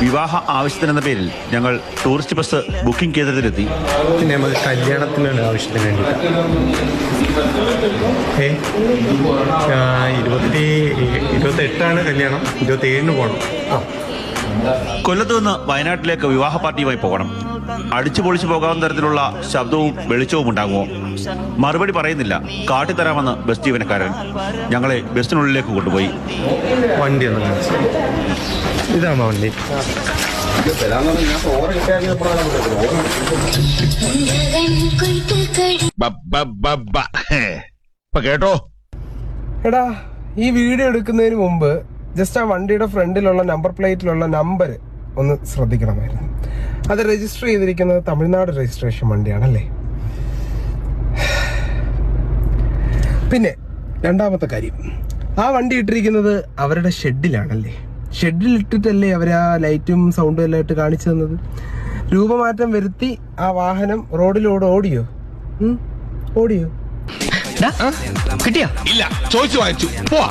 വിവാഹ ആവശ്യത്തിനെന്ന പേരിൽ ഞങ്ങൾ ടൂറിസ്റ്റ് ബസ് ബുക്കിംഗ് കേന്ദ്രത്തിലെത്തി. കല്യാണത്തിനുള്ള ആവശ്യത്തിന് വേണ്ടിയിട്ടാണ് ഏ? ഇരുപത്തി ഇരുപത്തെട്ടാണ് കല്യാണം. ഇരുപത്തി ഏഴിന് പോകണം ആ. കൊല്ലത്ത് നിന്ന് വയനാട്ടിലേക്ക് വിവാഹ പാർട്ടിയുമായി പോകണം. അടിച്ചു പൊളിച്ചു പോകാവുന്ന തരത്തിലുള്ള ശബ്ദവും വെളിച്ചവും ഉണ്ടാകുമോ? മറുപടി പറയുന്നില്ല. കാട്ടിത്തരാമെന്ന് ബസ് ജീവനക്കാരൻ. ഞങ്ങളെ ബസ്സിനുള്ളിലേക്ക് കൊണ്ടുപോയി. വണ്ടി ഇതാണോ വണ്ടി? ഇപ്പൊ കേട്ടോ? എടാ ഈ വീഡിയോ എടുക്കുന്നതിന് മുമ്പ് ജസ്റ്റ് ആ വണ്ടിയുടെ ഫ്രണ്ടിലുള്ള നമ്പർ പ്ലേറ്റിലുള്ള നമ്പർ ഒന്ന് ശ്രദ്ധിക്കണമായിരുന്നു. അത് രജിസ്റ്റർ ചെയ്തിരിക്കുന്നത് തമിഴ്നാട് രജിസ്ട്രേഷൻ വണ്ടിയാണല്ലേ പിന്നെ രണ്ടാമത്തെ കാര്യം. ആ വണ്ടി ഇട്ടിരിക്കുന്നത് അവരുടെ ഷെഡിലാണല്ലേ? ഷെഡിൽ ഇട്ടിട്ടല്ലേ അവർ ആ ലൈറ്റും സൗണ്ടും എല്ലാം ഇട്ട് കാണിച്ചു തന്നത്? രൂപമാറ്റം വരുത്തി ആ വാഹനം റോഡിലൂടെ ഓടിയോ? ഉം? ഓടിയോ? കിട്ടിയോ? ഇല്ല ചോദിച്ചു വായിച്ചു പോവാ.